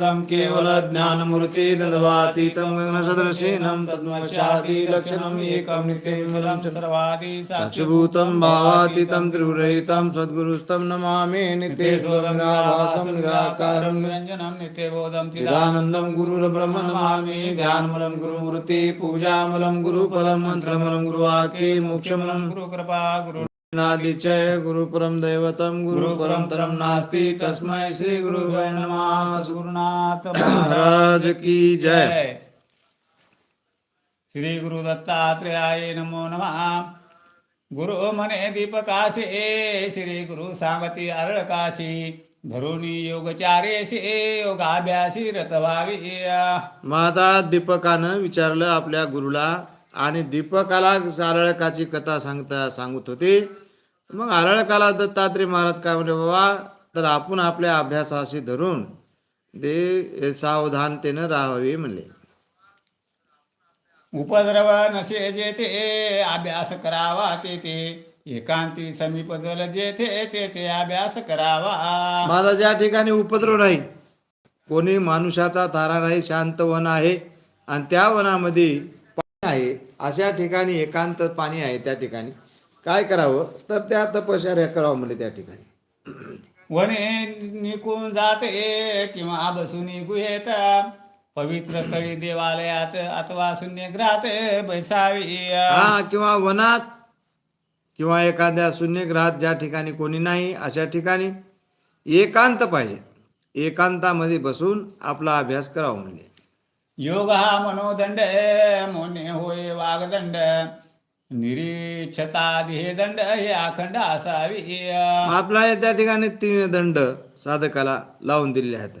आनन्दं ब्रह्मसुखदं केवलज्ञानमूर्ति तद्वातीतं गगनसदृशीनं तद्मशाति लक्षणम् एकं नित्यं सर्वादि साक्षिभूतं भावातीतं त्रिगुरहितं सद्गुरुस्तं नमामि नित्येश्वरं निराभासं निराकारं निरञ्जनं नित्यबोधं चिदानन्दं गुरुर्ब्रह्म नमामि ध्यानमलं गुरुमूर्ति पूजामलं गुरुपदं मन्त्रमलं गुरुवाक्ये मोक्षमलं गुरुकृपा गुरु नादिचय गुरुपरं दैवतं गुरुपरं तरं नास्ति तस्मै श्रीगुरुवे नमः। गुरुनाथ महाराज की जय। श्री गुरु दत्तात्रेयाय नमो नमः। गुरु मने दीपकाशी श्री गुरु सांगती अरळकाशी। धरुणी योगचारेशी योगाभ्यासी रत व्हावी माता दीपकानं विचारलं आपल्या गुरुला आणि दीपकाला आरळकाची कथा सांगता सांगत होते मग आरळकाला दत्तात्रय महाराज काय म्हणले बाबा तर आपण आपल्या अभ्यासाशी धरून ते सावधानतेनं राहावे म्हणले. उपद्रव नसे जेथे अभ्यास करावा तेथे एकांती समीप जल जेथे तेथे अभ्यास करावा. माझा ज्या ठिकाणी उपद्रव नाही कोणी मानुषाचा तारा नाही शांत वन आहे आणि त्या वनामध्ये पाणी आहे अशा ठिकाणी एकांत पाणी आहे त्या ठिकाणी. काय करावं? तर त्या तपश्चर्या करावं म्हणजे त्या ठिकाणी. वने निकून जाते किंवा बसून गुहेत पवित्र स्थळी देवालयात अथवा शून्यग्रहात बैसावी. हा किंवा वनात किंवा एखाद्या शून्यग्रहात ज्या ठिकाणी कोणी नाही अशा ठिकाणी एकांत पाहिजे. एकांतामध्ये बसून आपला अभ्यास करावा म्हणजे योग हा मनोदंड मोने होय वागदंड निरीक्षता ध्येयदंड हे अखंड असावी आपला हे त्या ठिकाणी तीन दंड साधकाला लावून दिलेले आहेत.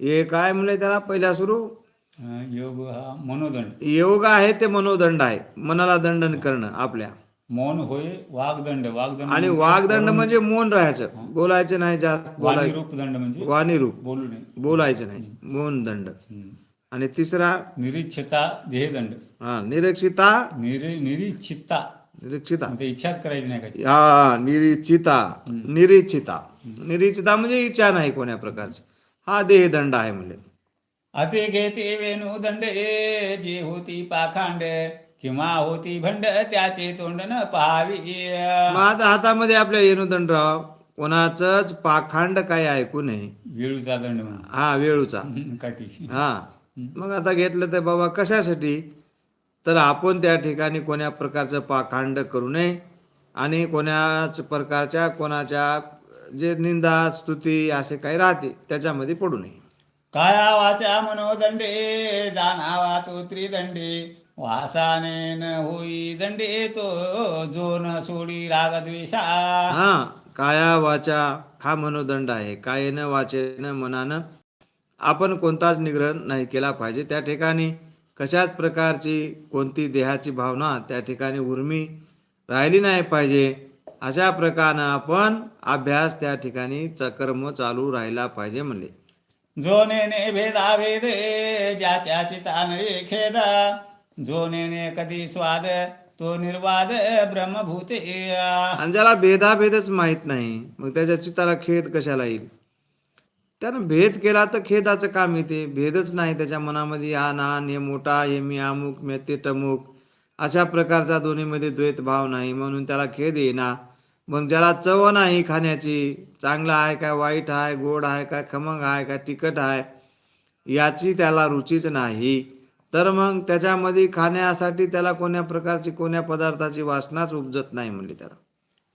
हे काय म्हणले त्याला पहिला सुरू? योग हा मनोदंड. योग आहे ते मनोदंड आहे. मनाला दंडन करणं आपल्या. मौन होय वागदंड. वागदंड आणि वागदंड म्हणजे मौन राहायचं. बोलायचं नाही जास्त वाणी बोलायचं. रूप दंड म्हणजे वाणी रूप बोलू नये बोलायचं नाही. मौन दंड. आणि तिसरा? निरीक्षता ध्येयदंड हा निरीक्षिता? निरी निरीक्षिता. निरीक्षिता. म्हणजे इच्छाच करायची नाही का? हा निरीक्षिता. निरीक्षिता. निरीक्षिता म्हणजे इच्छा नाही कोण्या प्रकारची. हा देहदंड आहे म्हणजे अति घेते वेणू दंड ए जे होती पाखांड किंवा होती भंड त्याचे तोंड न पाहावी. आता हातामध्ये आपल्या येणुदंडराव कोणाचंच पाखांड काय ऐकू नये. वेळूचा दंड हा वेळूचा. काठी. हा. मग आता घेतलं तर बाबा कशासाठी? तर आपण त्या ठिकाणी कोण्या प्रकारचं पाखांड करू नये आणि कोण्याच प्रकारच्या कोणाच्या जे निंदा स्तुती असे काही राहते त्याच्यामध्ये पडू नये. काया वाचा मनोदंडे जाणावा तो त्रिदंडे. वासाने न होई दंडे तो जो न सोडी राग द्वेषा हा काया वाचा हा मनोदंड आहे. कायेनं वाचेनं मनानं आपण कोणताच निग्रह नाही केला पाहिजे. त्या ठिकाणी कशाच प्रकारची कोणती देहाची भावना त्या ठिकाणी उर्मी राहिली नाही पाहिजे. अशा प्रकारानं आपण अभ्यास त्या ठिकाणी चकर्म चालू राहिला पाहिजे म्हणले. जो नेने भेदा भेद ज्याच्या चिताने खेद. जो नेने कधी स्वाद तो निर्वाद ब्रह्मभूते. आणि ज्याला भेदाभेदच माहीत नाही मग त्याच्या चित्ताला खेद कशाला येईल? त्यानं भेद केला तर खेदाचं काम येते. भेदच नाही त्याच्या मनामध्ये. हा नान हे मोठा हे मी अमुक मी ते टमुक अशा प्रकारचा दोन्हीमध्ये द्वैत भाव नाही. म्हणून त्याला खेद येईना. मग ज्याला चव नाही खाण्याची चांगला आहे काय वाईट आहे गोड आहे काय खमंग आहे काय तिखट आहे याची त्याला रुचीच नाही. तर मग त्याच्यामध्ये खाण्यासाठी त्याला कोण्या प्रकारची कोण्या पदार्थाची वासनाच उपजत नाही म्हणली त्याला.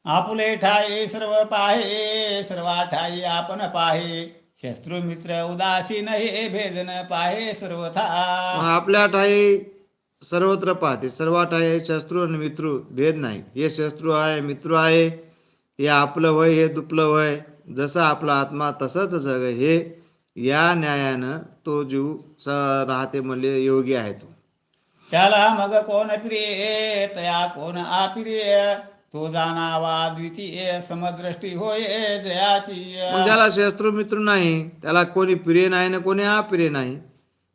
आपुले ठाई सर्व पाहे सर्वा ठाई आपण पाहे. शत्रू मित्र उदासीन हे भेदन पाहे सर्वथा. आपल्या ठाई सर्वत्र पाहते. सर्व ठाई शत्रू आणि मित्र भेद नाही. हे शत्रू आहे मित्र आहे हे आपलं वय हे दुपलं वय. जसं आपला आत्मा तसंच जग हे या न्यायानं तो जीव स राहते म्हणले योगी आहे तो. त्याला मग कोण प्रिय? तया कोण अप्रिय तो जाणावा द्वितीय समदृष्टी होय जयाची मग ज्याला शस्त्र मित्र नाही त्याला कोणी प्रिय नाही ना कोणी अप्रिय नाही.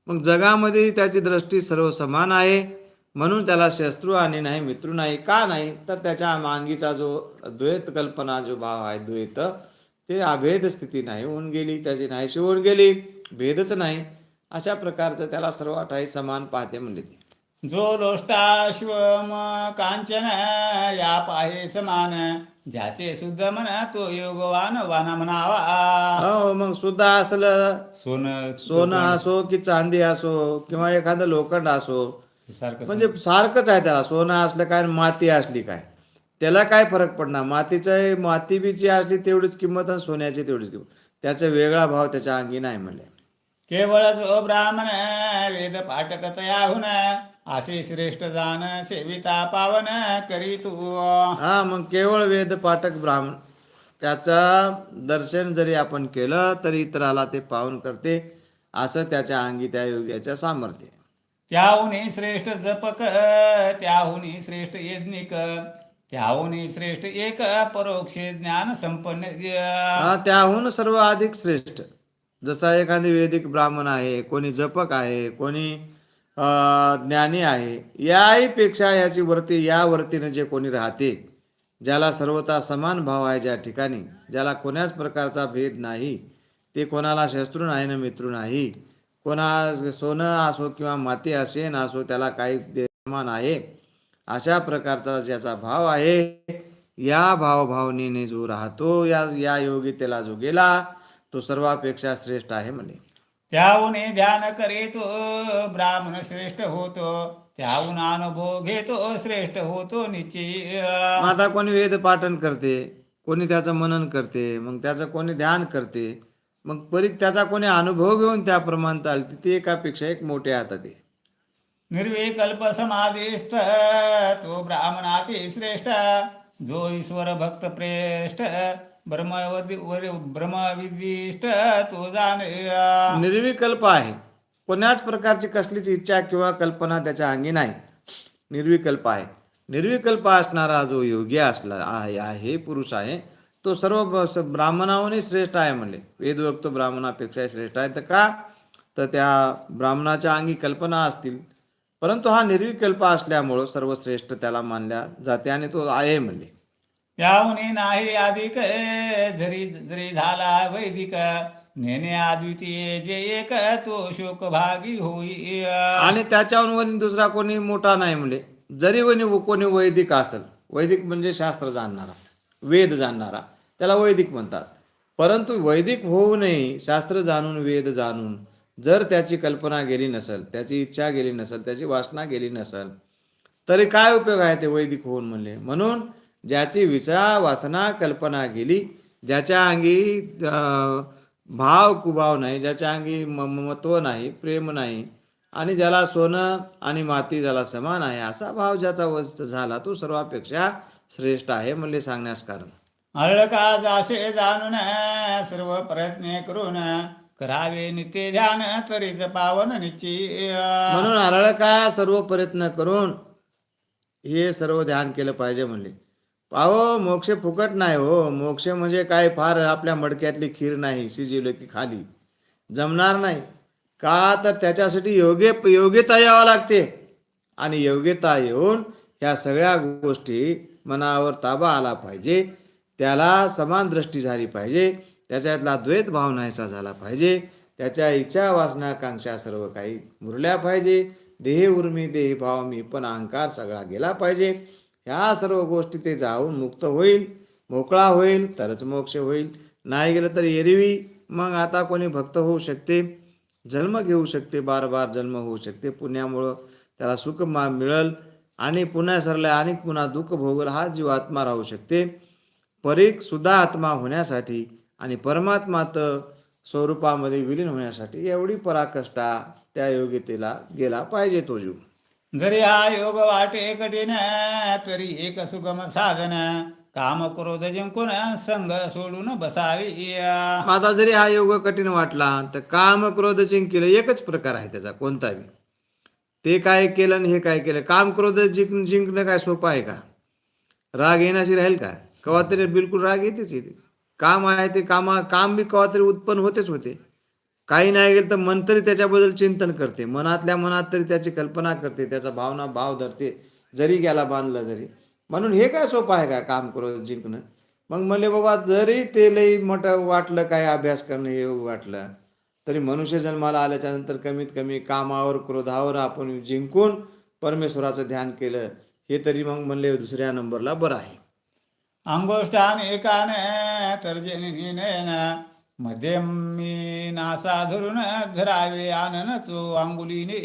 मग जगामध्ये त्याची दृष्टी सर्व समान आहे म्हणून त्याला शस्त्रू आणि नाही मित्र नाही का नाही? तर त्याच्या मांगीचा जो द्वैत कल्पना जो भाव आहे द्वैत ते अभेद स्थिती नाही होऊन गेली त्याची नाहीशी होऊन गेली भेदच नाही. अशा प्रकारचं त्याला सर्व ठाई समान पाहते म्हणले ते. जो लोष्टा शिवम कांचन या पाहे समान ज्याचे शुद्ध मन तो योगवान वाना म्हणावा हो मग सुद्धा असलं सोन सोनं असो की चांदी असो किंवा एखादं लोखंड असो सारखं म्हणजे सारखंच आहे त्याला सोनं असलं काय आणि माती असली काय. त्याला काय फरक पडणार? मातीचं माती बीची असली तेवढीच किंमत आणि सोन्याची तेवढीच किंमत. त्याचा वेगळा भाव त्याच्या अंगी नाही म्हणले. केवळ जो ब्राह्मण वेद पाठक तयाहून असे श्रेष्ठ जाण सेविता पावन करी तू हा मग केवळ वेद पाठक ब्राह्मण त्याचं दर्शन जरी आपण केलं तरी इतराला ते पावन करते असं त्याच्या अंगी त्या योग्याच्या सामर्थ्य. त्याहुनी श्रेष्ठ जपक त्याहुनी श्रेष्ठ यज्ञिक त्याहुनी श्रेष्ठ एक परोक्षे ज्ञान संपन्न. हा त्याहून सर्व अधिक श्रेष्ठ. जसा एखादी वैदिक ब्राह्मण आहे कोणी जपक आहे कोणी ज्ञानी आहे. याहीपेक्षा याची वरती या वरतीनं जे कोणी राहते ज्याला सर्वता समान भाव आहे ज्या ठिकाणी ज्याला कोण्याच प्रकारचा भेद नाही ते कोणाला शत्रू नाही ना मित्र नाही. कोणा सोनं असो किंवा माती असेन असो त्याला काही समान आहे. अशा प्रकारचा ज्याचा भाव आहे या भावभावनेने जो राहतो या या योग्यतेला जो गेला तो सर्वापेक्षा श्रेष्ठ आहे म्हणे. त्याहुनी ध्यान करे तो ब्राह्मण श्रेष्ठ होतो. त्याहून अनुभव घेतो श्रेष्ठ होतो निश्चय. आता कोणी वेद पाठन करते कोणी त्याचं मनन करते मग त्याचं कोणी ध्यान करते मग परी त्याचा कोणी अनुभव घेऊन त्याप्रमाणे चालते ते एकापेक्षा एक मोठे हातात आहे निर्विकल्प समाधिस्थ तो ब्राह्मणाती श्रेष्ठ जो ईश्वर भक्त प्रेष्ठ ब्रह्मविदिष्ट तो जाण निर्विकल्प आहे. कोण्याच प्रकारची कसलीच इच्छा किंवा कल्पना त्याच्या अंगी नाही. निर्विकल्प आहे. निर्विकल्प असणारा जो योगी असला आहे आहे पुरुष आहे तो सर्व ब्राह्मणाहूनही श्रेष्ठ आहे म्हणले. वेदवक्त ब्राह्मणापेक्षा श्रेष्ठ आहे. तर का? तर त्या ब्राह्मणाच्या अंगी कल्पना असतील. परंतु हा निर्विकल्प असल्यामुळं सर्वश्रेष्ठ त्याला मानल्या जाते आणि तो आहे म्हणले. त्याहुनी नाही अधिक जरी जरी झाला वैदिक नेने अद्वितीय जे एक तो शोक भागी होई. आणि त्याच्याहून वनी दुसरा कोणी मोठा नाही म्हणजे जरी वनी कोणी वैदिक असेल वैदिक म्हणजे शास्त्र जाणणारा वेद जाणणारा त्याला वैदिक म्हणतात. परंतु वैदिक होऊ नये शास्त्र जाणून वेद जाणून. जर त्याची कल्पना गेली नसेल त्याची इच्छा गेली नसेल त्याची वासना गेली नसेल तरी काय उपयोग आहे ते वैदिक होऊन म्हणले? म्हणून ज्याची विषया वासना कल्पना गेली ज्याच्या अंगी भाव कुभाव नाही ज्याच्या अंगी म- ममत्व नाही प्रेम नाही आणि ज्याला सोनं आणि माती ज्याला समान आहे असा भाव ज्याचा वस्त झाला तो सर्वापेक्षा श्रेष्ठ आहे म्हणले सांगण्यास कारण. अळका जासे जाणून सर्व प्रयत्न करून करावे नित्य ध्यान त्वरित पावन निश्चय. म्हणून आरळ का सर्व प्रयत्न करून हे सर्व ध्यान केलं पाहिजे म्हणले. अहो मोक्ष फुकट नाही हो. मोक्ष म्हणजे काय? फार आपल्या मडक्यातली खीर नाही शिजवलं की खाली. जमणार नाही. का तर त्याच्यासाठी योग्य योग्यता यावं लागते. आणि योग्यता येऊन ह्या सगळ्या गोष्टी मनावर ताबा आला पाहिजे. त्याला समान दृष्टी झाली पाहिजे. त्याच्यातला द्वैत भाव नाहीसा झाला पाहिजे. त्याच्या इच्छा वासनाकांक्षा सर्व काही मुरल्या पाहिजे. देह उर्मी देह भाव मी पण अहंकार सगळा गेला पाहिजे. ह्या सर्व गोष्टी ते जाऊन मुक्त होईल मोकळा होईल तरच मोक्ष होईल. नाही गेलं तर एरवी मग आता कोणी भक्त होऊ शकते जन्म घेऊ शकते बार बार जन्म होऊ शकते. पुण्यामुळं त्याला सुख मा मिळल आणि पुन्हा सरल्या आणि पुन्हा दुःख भोगल हा जीव आत्मा राहू शकते. परीक सुद्धा आत्मा होण्यासाठी आणि परमात्मात स्वरूपामध्ये विलीन होण्यासाठी एवढी पराकष्टा त्या योग्यतेला गेला पाहिजे तो जीव. जरी हा योग वाटे कठीण तरी एक सुगम साधन. काम क्रोध जिंकून संग सोडून बसावी आता जरी हा योग कठीण वाटला तर काम क्रोध जिंकलं एकच प्रकार आहे त्याचा कोणताही ते काय केलं आणि हे काय केलं काम क्रोध जिंक जिंकणं काय सोपं आहे का? राग येण्याशी राहील का? कवा तरी बिलकुल राग येतेच येते. काम आहे ते कामा काम बी कवा तरी उत्पन्न होतेच होते. काही नाही गेलं तर मन तरी त्याच्याबद्दल चिंतन करते. मनातल्या मनात तरी त्याची कल्पना करते त्याचा भावना भाव धरते जरी गेला बांधला जरी म्हणून हे काय सोपं आहे का काम क्रोध जिंकणं? मग म्हणले बाबा जरी ते लई मोठं वाटलं काय अभ्यास करणं हे वाटलं तरी मनुष्य जन्माला आल्याच्यानंतर कमीत कमी कामावर क्रोधावर आपण जिंकून परमेश्वराचं ध्यान केलं हे तरी मग म्हणले दुसऱ्या नंबरला बरं आहे. अंगोष्ठान एकाने तर्जनी नयनमध्ये मी नासा धरून धरावे आनन चो अंगुलीने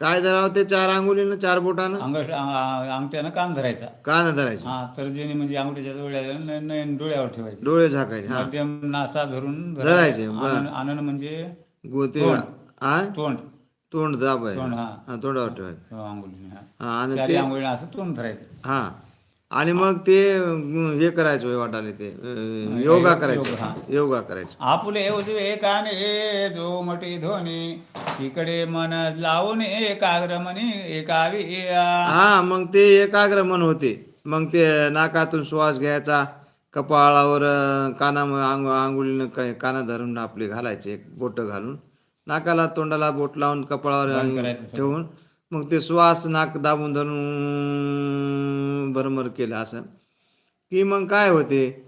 काय धरावं ते चार अंगुलीनं चार बोटानं? अंगष्ट अंगठ्यानं कान धरायचा. का न धरायचे. हा तर्जनी म्हणजे अंगठ्याच्या डोळ्या नयन डोळ्यावर ठेवायचे. डोळे झाकायचे हा. मध्यम नासा धरून धरायचे, बर. आनन आनन म्हणजे गो ते हा तोंड. तोंड दाबाय तोंड हा. हा तोंडावर ठेवायचं. हो, अंगुलीने हा. हा आणि चारी ते अंगुलीने असं तोंड धरायचं. हा. आणि मग ते हे करायचं वाटाले ते योगा करायचं. योग, करायचं. आपुले उजवे काने जो मटी धोनी इकडे मन लावून एकाग्र मनी एकावी हा मग ते एकाग्र मन होते. मग ते नाकातून श्वास घ्यायचा कपाळावर काना अंग आंघोळीनं काना धरून आपले घालायचे बोट घालून. नाकाला तोंडाला बोट लावून कपाळावर. ठेवून मग ते श्वास नाक दाबून धरून भरमर केलं असं. की मग काय होते?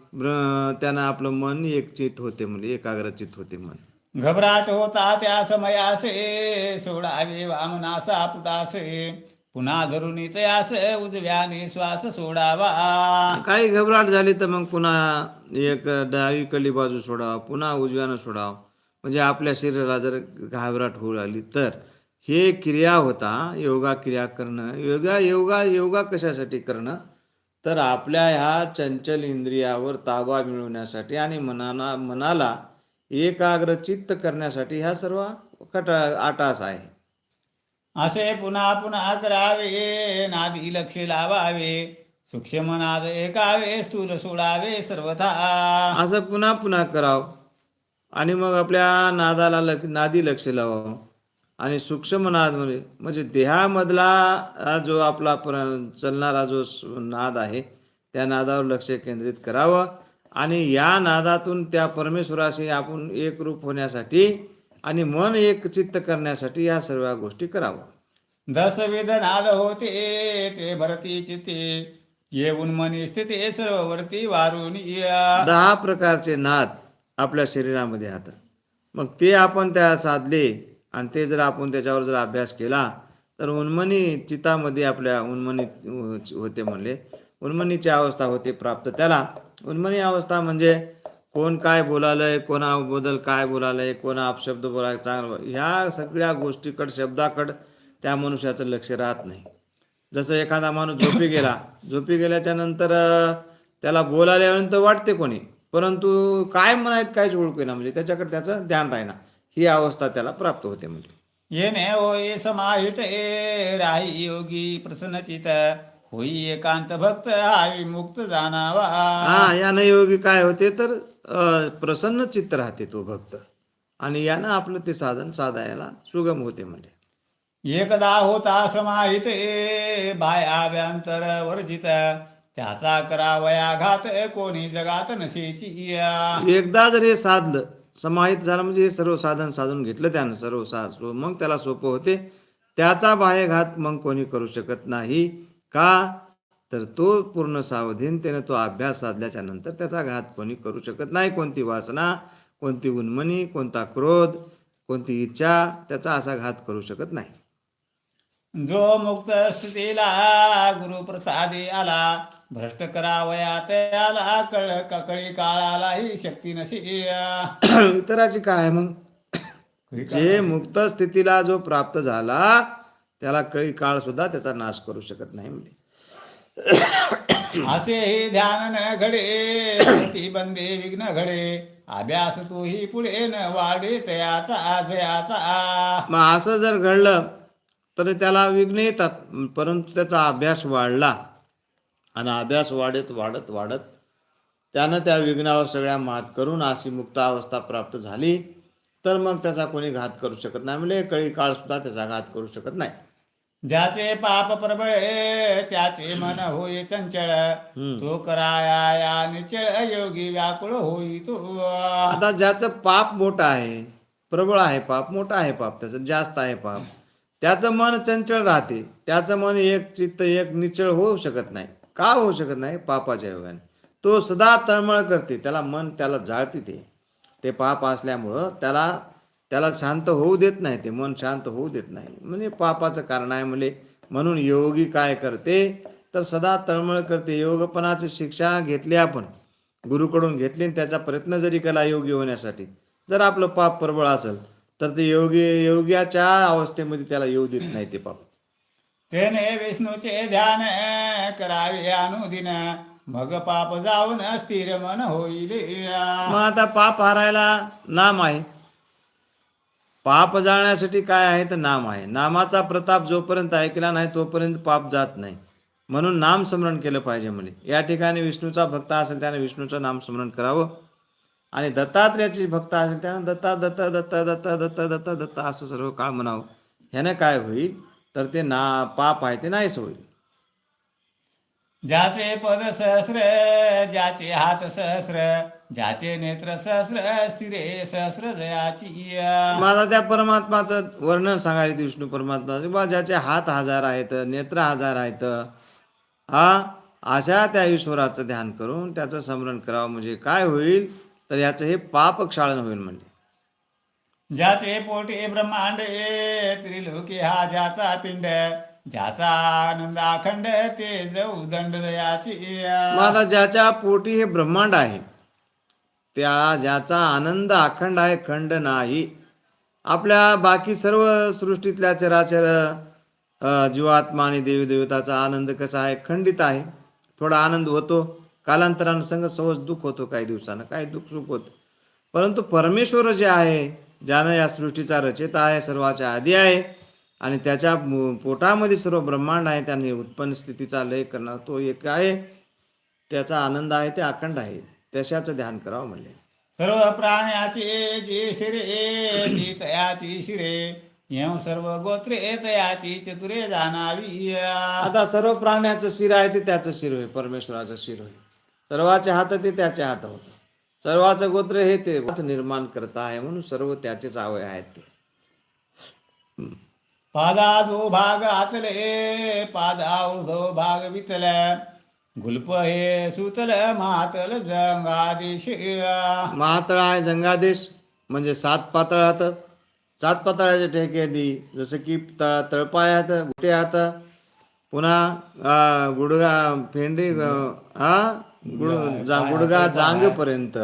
त्यानं आपलं मन एकचित होते म्हणजे एकाग्रचित होते मन. घबराट होता त्या समयासे सोडावे वामनासा पुटासे पुन्हा धरून तयास उजव्याने श्वास सोडावा. काही घबराट झाली तर मग पुन्हा एक डावीकडली बाजू सोडावा पुन्हा उजव्यानं सोडावं. म्हणजे आपल्या शरीराला जर घाबराट होऊ लागली तर. हे क्रिया होता योगा क्रिया करणं. योगा योगा योगा कशासाठी करणं? तर आपल्या ह्या चंचल इंद्रियावर ताबा मिळवण्यासाठी आणि मनाला मनाला एकाग्रचित्त करण्यासाठी ह्या सर्व कट आटास आहे. असे पुन्हा पुन्हा करावे नादी लक्ष लावावे सूक्ष्म नाद एकावे स्थूल सोडावे सर्वथा. असं पुन्हा पुन्हा करावं. आणि मग आपल्या नादाला लक नादी लक्ष लावावं. आणि सूक्ष्म नाद म्हणजे म्हणजे देहामधला जो आपला प्र- चालणारा जो नाद आहे त्या नादावर लक्ष केंद्रित करावं. आणि या नादातून त्या परमेश्वराशी आपण एकरूप होण्यासाठी आणि मन एक चित्त करण्यासाठी या सर्व गोष्टी करावं. दसविध नाद होते ते भरती चिते येऊन मनी स्थिती सर्ववर्ती वारून या. दहा प्रकारचे नाद आपल्या शरीरामध्ये आहेत मग ते आपण त्या साधले आणि ते जर आपण त्याच्यावर जर अभ्यास केला तर उन्मनी चितामध्ये आपल्या उन्मनी होते म्हणले. उन्मनीची अवस्था होते प्राप्त त्याला. उन्मनी अवस्था म्हणजे कोण काय बोलालंय कोणाबद्दल काय बोलालंय कोणा अपशब्द बोलाय चांगलं ह्या सगळ्या गोष्टीकडं शब्दाकडं त्या मनुष्याचं लक्ष राहत नाही. जसं एखादा माणूस झोपी गेला झोपी गेल्याच्यानंतर त्याला बोलायल्यानंतर वाटते कोणी परंतु काय म्हणायत काहीच ओळखेना म्हणजे त्याच्याकडे त्याचं ध्यान राहीना. ही अवस्था त्याला प्राप्त होते म्हणजे. येणे होय समाहित ए राही योगी प्रसन्नचित होई एकांत भक्त हाई मुक्त जाणावा. हा यानं योगी काय होते तर अं, प्रसन्न चित्त राहते तो भक्त. आणि यानं आपलं ते साधन साधायला सुगम होते म्हणजे. एकदा होता समाहित ए बायाभ्यंतर वर्जित त्याचा करावया घात कोणी जगात नसेची एकदा जर हे साधलं समाहित झालं म्हणजे हे सर्व साधन साधून घेतलं त्यानं सर्व सा सो- मग त्याला सोपं होते. त्याचा बाह्यघात मग कोणी करू शकत नाही. का? तर तो पूर्ण सावधीनतेने तो अभ्यास साधल्याच्या नंतर त्याचा घात कोणी करू शकत नाही. कोणती वासना कोणती उन्मनी कोणता क्रोध कोणती इच्छा त्याचा असा घात करू शकत नाही. जो मुक्त स्थितीला गुरुप्रसादी आला भ्रष्ट करावया त्याला कळ ककळी काळालाही शक्ती नशी इतराची काय मग? जे मुक्त स्थितीला जो प्राप्त झाला त्याला कळी काळ सुद्धा त्याचा नाश करू शकत नाही म्हणजे असे हे ध्यान न घडे ती बंदे विघ्न घडे. अभ्यास तोही पुढे न वाढे तयाचा जयाचा मग असं जर घडलं तर त्याला विघ्न येतात परंतु त्याचा अभ्यास वाढला. आणि अभ्यास वाढत वाढत वाढत त्यानं त्या विघ्नावर सगळ्या मात करून अशी मुक्त अवस्था प्राप्त झाली. तर मग त्याचा कोणी घात करू शकत नाही. म्हणजे कळी काळ सुद्धा त्याचा घात करू शकत नाही. ज्याचे पाप प्रबळे त्याचे मन होई चंचळ. तो कराया या निचळ योगी व्याकुळ होई तो. आता ज्याचं पाप मोठं आहे प्रबळ आहे पाप मोठा आहे पाप त्याचं जास्त आहे पाप त्याचं मन चंचल राहते. त्याचं मन एक चित्त एक निचळ होऊ शकत नाही. का होऊ शकत नाही? पापाच्या योगाने. तो सदा तळमळ करते. त्याला मन त्याला जाळते ते. ते पाप असल्यामुळं त्याला त्याला शांत होऊ देत नाही ते. मन शांत होऊ देत नाही. म्हणजे पापाचं कारण आहे म्हणजे म्हणून योगी काय करते? तर सदा तळमळ करते. योगपणाची शिक्षा घेतली आपण. गुरुकडून घेतली आणि त्याचा प्रयत्न जरी केला योगी होण्यासाठी जर आपलं पाप प्रबळ असेल तर ते योगी योग्याच्या अवस्थेमध्ये त्याला येऊ देत नाही ते पाप. तेने विष्णूचे ध्यान करावे अनुदिन. मग पाप जाऊन स्थिर मन होईल. मग आता पाप हारायला नाम आहे. पाप जाळण्यासाठी काय आहे तर नाम आहे. नामाचा प्रताप जोपर्यंत ऐकला नाही तोपर्यंत पाप जात नाही. म्हणून नाम स्मरण केलं पाहिजे म्हणे या ठिकाणी विष्णूचा भक्त असेल त्याने विष्णूचं नाम स्मरण करावं. आणि दत्तात्र्याची भक्त असेल त्यानं दत्ता दत्ता दत्ता दत्ता दत्ता दत्ता दत्ता असं सर्व काळ म्हणावं. ह्यानं काय होईल? तर ते ना पाप आहे ते नाहीच होईल. ज्याचे पद सहस्र ज्याचे हात सहस्र ज्याचे नेत्र सहस्र शिरे सहस्र जयाची माझा त्या परमात्माचं वर्णन सांगायचं विष्णू परमात्मा बा ज्याचे हात हजार आहेत नेत्र हजार आहेत हा अशा त्या ईश्वराचं ध्यान करून त्याचं स्मरण करावं म्हणजे काय होईल? तर याचं हे पाप क्षाळन होईल म्हणजे ज्याचे पोटे ब्रह्मांड त्रिलोकी हा ज्याचा पिंड ज्याचा आनंद अखंड ते जाऊ दंड दयाची आता ज्याच्या पोटी हे ब्रह्मांड आहे त्या ज्याचा आनंद अखंड आहे खंड नाही. आपल्या बाकी सर्व सृष्टीतल्या चराचर जीवात्मा आणि देवी देवताचा आनंद कसा आहे? खंडित आहे. थोडा आनंद होतो. कालांतरानं संग सहज दुःख होतो काही दिवसानं. काही दुःख सुख होतं. परंतु परमेश्वर जे आहे ज्यानं या सृष्टीचा रचेता आहे सर्वाच्या आधी आहे आणि त्याच्या पोटामध्ये सर्व ब्रह्मांड आहे त्याने उत्पन्न स्थितीचा लय करणार तो एक आहे. त्याचा आनंद आहे ते अखंड आहे. त्याच्याचं ध्यान करावं म्हणले. सर्व प्राण्याचे जे शिरे तयाची शिरे सर्व गोत्रे तयाची चतुरे जाणावी आता सर्व प्राण्याचं शिर आहे ते त्याचं शिर होय परमेश्वराचं शिर होय. सर्वाचे हात ते त्याचे हात होतं. सर्वाचं गोत्र हे ते. निर्माण करता आहे म्हणून सर्व त्याचेच आवय आहेत ते. पादाधो भाग आतले पादा उर्धो भाग वितल गुल्प हे सुतल मातल जंगादिश. महातळ आहे जंगादेश म्हणजे सात पातळ हात सात पातळाचे ठेके दी जसं की तळ तळपाय हात गुटे हात पुन्हा गुडगा फेंडी हा गुडगा जांगपर्यंत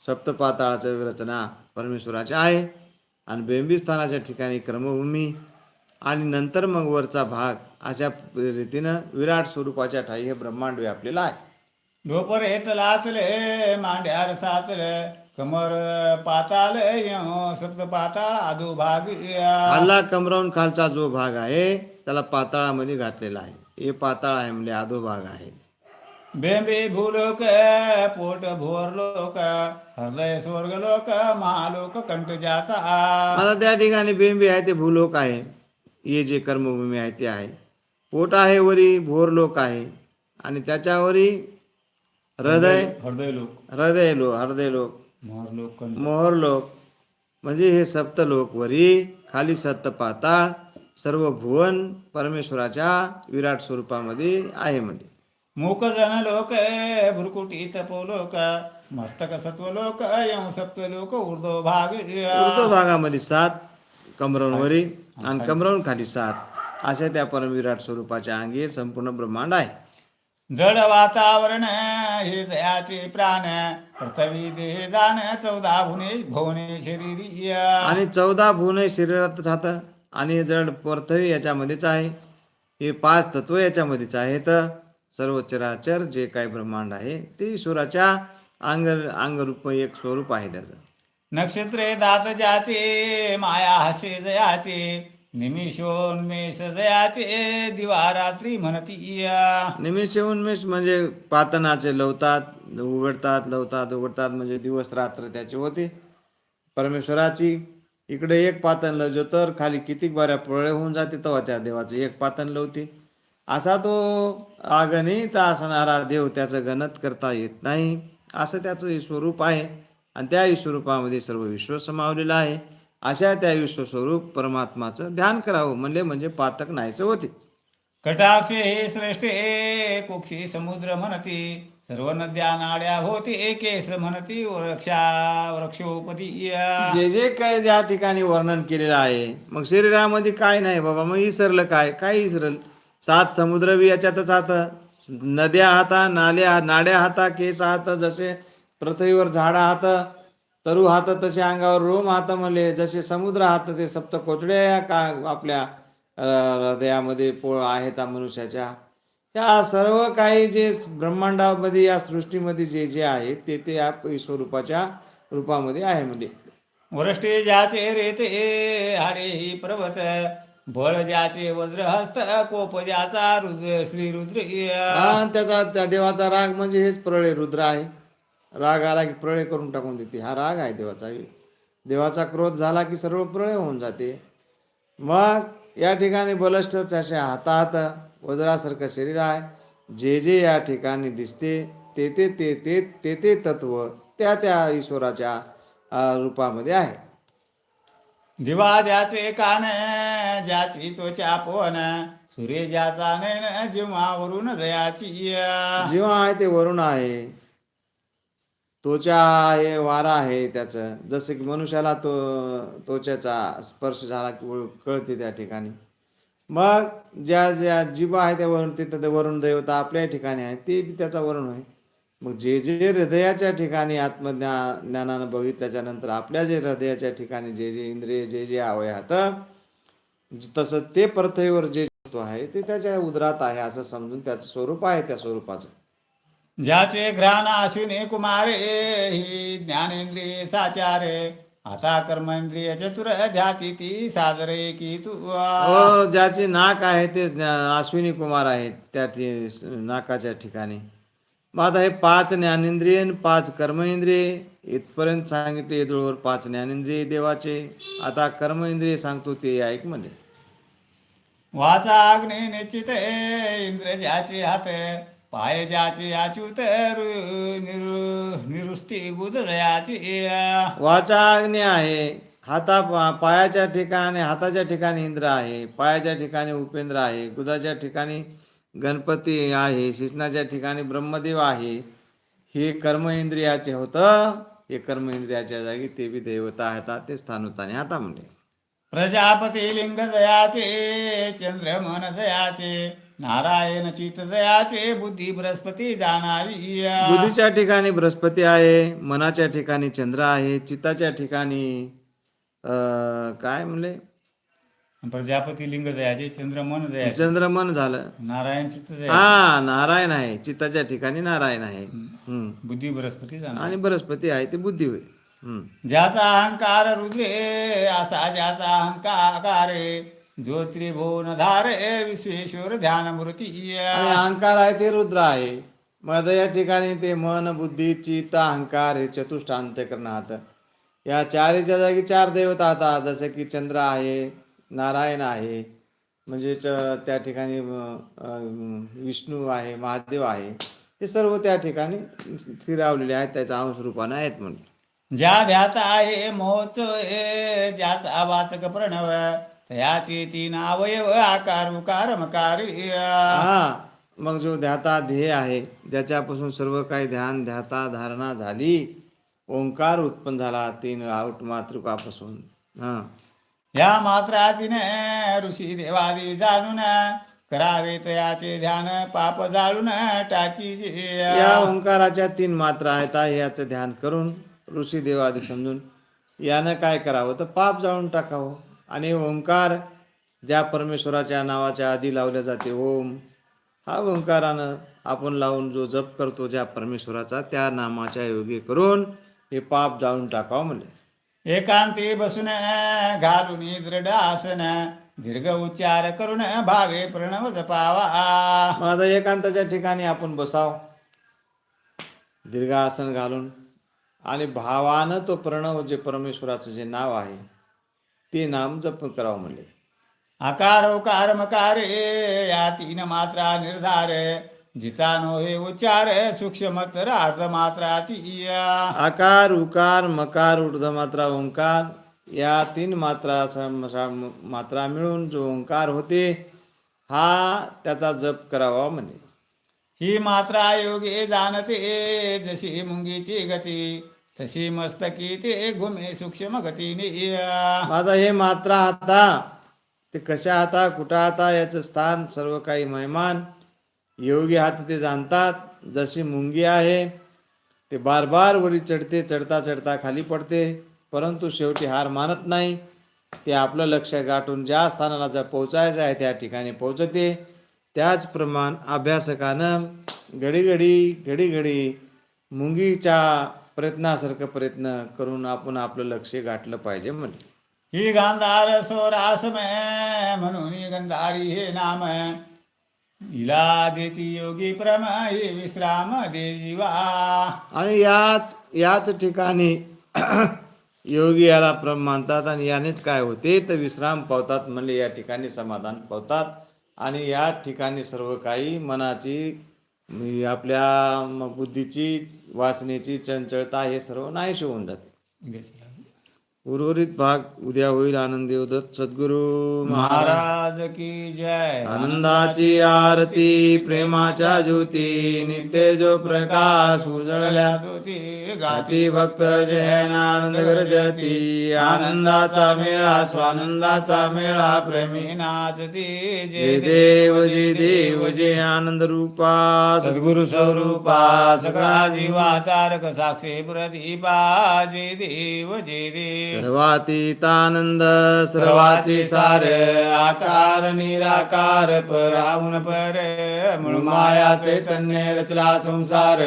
सप्तपाताळाचं रचना परमेश्वराची आहे आणि बेंबी स्थानाच्या ठिकाणी कर्मभूमी आणि नंतर मग वरचा भाग अशा रीतीनं विराट स्वरूपाच्या ठाई हे ब्रह्मांड व्यापलेलं आहे. डोपर हे तलातले मांड्यार सातल कमर पाताल सप्त पाताळ आधो भाग खाल्ला कमरावून खालचा जो भाग आहे त्याला पाताळामध्ये घातलेला आहे. हे पाताळ आहे म्हणजे आधो भाग आहे. बेंबे भूलोक पोट भोर लोक हृदय स्वर्ग लोक महालोक कंठ ज्याचा आता त्या ठिकाणी बेंबी आहे ते भूलोक आहे. हे जे कर्मभूमी आहे ते आहे. पोट आहे वरी भोर लोक आहे. आणि त्याच्यावरी हृदय हृदय लोक. हृदय लोक हृदय लोक. मोहर लोक मोहर लोक. म्हणजे हे सप्तलोक वरी खाली सप्त पाताळ सर्व भुवन परमेश्वराच्या विराट स्वरूपामध्ये आहे म्हणजे. मूक जन लोक भ्रुकुटी तपो लोक मस्तक सत्व लोक यं सप्त लोक ऊर्ध्व भाग उर्ध्व भागामध्ये सात कमरांवरी आणि कमरावून खाली सात. अशा त्या परमविराट स्वरूपाच्या अंगी संपूर्ण ब्रह्मांड आहे. जड वातावरण हे दयाचे प्राण पृथ्वी देह जाण चौदा भुने भुवने शरीरी आणि चौदा भुवन शरीरात राहतं आणि जड पृथ्वी याच्यामध्येच आहे. हे पाच तत्व याच्यामध्येच आहेत. सर्व चराचर जे काही ब्रह्मांड आहे ते ईश्वराच्या अंग अंगरूप एक स्वरूप आहे त्याचं. नक्षत्रे दात ज्याचे माया हसे जयाचे निमिषोन्मेष जयाचे दिवा रात्री म्हणती निमिष उन्मेष म्हणजे पातनाचे लवतात उघडतात लवतात उघडतात म्हणजे दिवस रात्र त्याचे होते. परमेश्वराची इकडे एक पातन लवजो तर खाली कितीक बाऱ्या पळे होऊन जाते तेव्हा त्या देवाचं एक पातन लवते. असा तो अगणित असणारा देव त्याचं गणत करता येत नाही. असं त्याचं हे स्वरूप आहे. आणि त्या ईश्वरूपामध्ये सर्व विश्व समावलेलं आहे. अशा त्या विश्वस्वरूप परमात्माचं ध्यान करावं म्हणले म्हणजे पातक नाहीचं होते. कटाक्षे हे श्रेष्ठे कुक्षी समुद्र म्हणती. सर्व नद्या नाड्या होते केस म्हणती. वृक्षा वृक्षोपती जे जे काय ज्या ठिकाणी वर्णन केलेलं आहे. मग शरीरामध्ये काय नाही बाबा. मग इसरलं काय? काय इसरल? सात समुद्र बी याच्यातच हात नद्या हाता नाल्या नाड्या हाता केस हात जसे पृथ्वीवर झाडा हात तरु हात तसे अंगावर रोम हात म्हणले. जसे समुद्र हात ते सप्त कोचड्या या का आपल्या हृदयामध्ये पोळ आहेत मनुष्याच्या. या सर्व काही जे ब्रह्मांडामध्ये या सृष्टीमध्ये जे जे आहे ते ते या स्वरूपाच्या रूपामध्ये आहे म्हणजे वृष्टी ज्याचे रेते हाडे ही पर्वत बळ ज्याचे वज्रहस्त कोप ज्याचा रुद्र श्री रुद्र त्याचा त्या देवाचा राग म्हणजे हेच प्रळय रुद्र आहे. राग आला की प्रळय करून टाकून देते. हा राग आहे देवाचा. देवाचा क्रोध झाला की सर्व प्रळय होऊन जाते. मग या ठिकाणी बलष्ठ असे हातात वज्रासारखं शरीर आहे. जे जे या ठिकाणी दिसते ते ते ते ते ते तत्व त्या त्या ईश्वराच्या रूपामध्ये आहे. दिवा ज्याचे कान ज्याची त्वचा पोन सूर्य ज्याचा नयन जिव्हावरून दयाची जेव्हा आहे ते वरुण आहे. त्वचा आहे वारा आहे त्याचं. जसं की मनुष्याला तो त्वचाचा स्पर्श झाला की कळते त्या ठिकाणी. मग ज्या ज्या जीव आहे त्या वरुण तिथं ते वरुण दैवता आपल्या ठिकाणी आहे ते बी त्याचा वरुण आहे. मग जे जे हृदयाच्या ठिकाणी आत्मज्ञा ज्ञानानं बघितल्याच्या नंतर आपल्या जे हृदयाच्या ठिकाणी जे जे इंद्रिय जे जे अवयहात तसं ते पृथ्वीवर जे आहे ते त्याच्या उदरात आहे असं समजून त्याचं स्वरूप आहे त्या स्वरूपाचं. ज्याचे घ्राण अश्विनी कुमारे ही ज्ञानेंद्रिय साचारे आता कर्मेंद्रिय चतुर ध्याती ती सादरे की तू अ, ज्याचे नाक आहे ते अश्विनी कुमार आहेत त्या नाकाच्या ठिकाणी. मग आता हे पाच ज्ञानेंद्रिय पाच कर्मेंद्रिय. इथपर्यंत सांगितले येदुळवर पाच ज्ञानेंद्रिय देवाचे. आता कर्मेंद्रिय सांगतो ते ऐक म्हणजे वाचा अग्नी निश्चित इंद्र ज्याचे हात पाय ज्याचे निरु- निरुष्टी बुध दयाची वाचा अग्नी आहे हाता पायाच्या ठिकाणी हाताच्या ठिकाणी इंद्र आहे पायाच्या ठिकाणी उपेंद्र आहे गुदाच्या ठिकाणी गणपती आहे शिष्णाच्या ठिकाणी ब्रह्मदेव आहे हे कर्म इंद्रियाचे होतं हे कर्म इंद्रियाच्या जागी ते बी देवता आहेत ते स्थान होताने आता म्हणजे प्रजापती लिंग दयाचे चंद्र मन दयाचे नारायण चित दयाचे बुद्धी बृहस्पती जाणावी बुद्धीच्या ठिकाणी बृहस्पती आहे मनाच्या ठिकाणी चंद्र आहे चित्ताच्या ठिकाणी अं, काय म्हणले? प्रजापती लिंग दयाचे चंद्र मन दयाचे चंद्र मन झालं. नारायण चित्त हा नारायण आहे. चित्ताच्या ठिकाणी नारायण आहे. बुद्धी बृहस्पती आणि बृहस्पती आहे ते बुद्धी हम्म. ज्याचा अहंकार रुद्रे असा ज्याचा अहंकार जो त्रिभुवन धारे विश्वेश्वर ध्यान मूर्ती अहंकार आहे ते रुद्र आहे. मग या ठिकाणी ते मन बुद्धी चित्त अहंकार हे चतुष्टांतकरण हात या चारीच्या जागी चार देवता आता जसे की चंद्र आहे नारायण आहे. म्हणजे च- त्या ठिकाणी विष्णू आहे महादेव आहे. हे सर्व त्या ठिकाणी स्थिरावलेले आहेत त्याच्या अंश रूपाने आहेत म्हणून. ज्या ध्याता आहे मोच ज्याचा वाचक प्रणव तयाचे तीन अवयव आकार उकार मकार. हा मग जो ध्याता ध्येय आहे ज्याच्यापासून सर्व काही ध्यान ध्याता धारणा झाली. ओंकार उत्पन्न झाला तीन आउट मातृकापासून. हा. या मात्रातीन ऋषी देवादी जाणून करावे तयाचे ध्यान पाप जाळून टाकीचे या ओंकाराच्या तीन मात्रा आहेत याचं ध्यान करून ऋषी देवादी समजून यानं काय करावं? तर पाप जाळून टाकावं. आणि ओंकार ज्या परमेश्वराच्या नावाच्या आधी लावल्या जाते ओम हा ओंकारानं आपण लावून जो जप करतो ज्या परमेश्वराचा त्या नामाच्या योगी करून हे पाप जाळून टाकावं म्हणले. एकांती बसून घालून दृढ आसन दीर्घ उच्चार करून भावे प्रणव जपावा. आता एकांताच्या ठिकाणी आपण बसाव. दीर्घ आसन घालून आणि भावानं तो प्रणव जे परमेश्वराचं जे नाव आहे ते नाम जप करावं म्हणले. आकार उकार मकारे या तीन मात्रा निर्धार. जिचा नो हे उच्चार सूक्ष्म तर अर्ध मात्रा आकार उकार मकार ऊर्ध्वमात्रा ओंकार या तीन मात्रा मात्रा मिळून जो ओंकार होते हा त्याचा जप करावा म्हणे. ही मात्रा योगे जाणते जशी मुंगीची गती तशी मस्तकी ते घुमे सूक्ष्म गतीने माझा हे मात्रा आता ते कशा आता कुठं आता याचं स्थान सर्व काही महिमान योगी हात ते जाणतात. जशी मुंगी आहे ते बार बार वरी चढते चढता चढता खाली पडते. परंतु शेवटी हार मानत नाही. ते आपलं लक्ष गाठून ज्या स्थानाला जर पोचायचं आहे त्या ठिकाणी पोचते त्याचप्रमाण अभ्यासकानं घडी घडी घडी घडी मुंगीच्या प्रयत्नासारखं प्रयत्न करून आपण आपलं लक्ष गाठलं पाहिजे म्हणजे ही गांधार सोरासमय म्हणून ही गंधारी हे नाम हिला देती योगी प्रम हे विश्राम दे जीवा आणि याच याच ठिकाणी योगी याला प्रम मानतात आणि यानेच काय होते तर विश्राम पावतात म्हणजे या ठिकाणी समाधान पावतात. आणि या ठिकाणी सर्व काही मनाची आपल्या बुद्धीची वासनेची चंचलता हे सर्व नाहीशी होऊन जाते. उर्वरित भाग उद्या होईल आनंद उदत. सद्गुरु महाराज की जय. आनंदाची आरती प्रेमाच्या ज्योती नित्य जो प्रकाश उजळल्या ज्योती गाती भक्त जयन आनंद गरजती. आनंदाचा मेळा स्वानंदाचा मेळा प्रेमी नाचती जय देव जय देव जय आनंद रूपा सद्गुरु स्वरूपा सगळा जीवा तारक साक्षी प्रदीपा जय देव जय देव. सर्वातीतानंद सर्वाचे सार आकार निराकार पराहून पर मूळ माया चैतन्य रचला संसार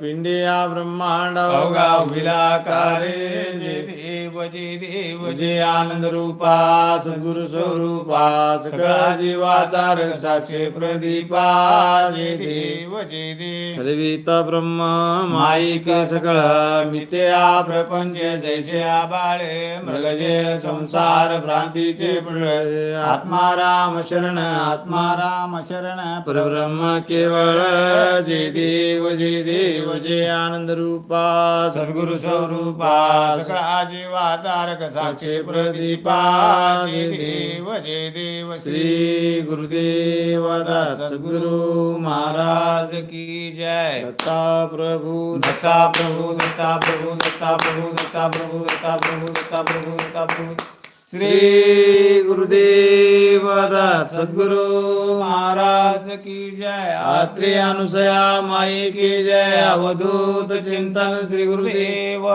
पिंडिया ब्रह्मांड अवगा उभिलाकार देव जे आनंद रूपा सद्गुरु स्वरूपा सगळा जीवाचा साक्षी प्रदीपा जे देव जे देव। ब्रह्म माईक सकळ मित्या प्रपंच जैसे आबाळे मृगजे संसार भ्रांतीचे आत्मा राम शरण आत्मा राम शरण। परब्रह्म केवळ। जे देव जे देव जे आनंद रूपा सद्गुरु स्वरूपा। सगळा जीवा तारक साक्षी प्रदीपा। जे देव जे देव। श्री गुरुदेव सद्गुरु महाराज की जय। दत्ता प्रभु दत्ता प्रभु दत्ता प्रभु दत्ता प्रभु दत्ता प्रभु दत्ता प्रभु। दत्ता प्रभु दत्ता प्रभु श्री गुरुदेव सद्गुरु महाराज की जय। आत्रे अनुसया माई की जय। अवधूत चिंतन श्री गुरुदेव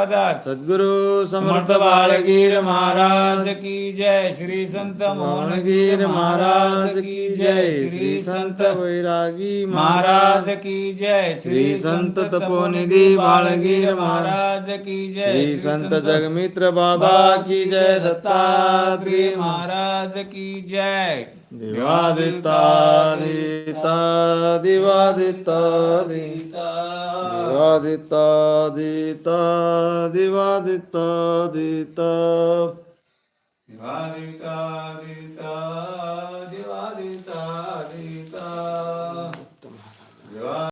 सद्गुरु समर्थ बालगीर बाळगीर महाराज की जय। श्री संत मोहनगीर महाराज की जय। श्री संत वैरागी महाराज की जय। श्री संत तपोनिधी बाळगीर महाराज की जय। श्री संत जगमित्र बाबा की जय। दत्ता दत्तात्रेय महाराज की जय। देवादिता दिता दिवादिता दिता। दिवादिता दिता दिवादिता दिता। दिवादिता दिता दिवादिता दिता।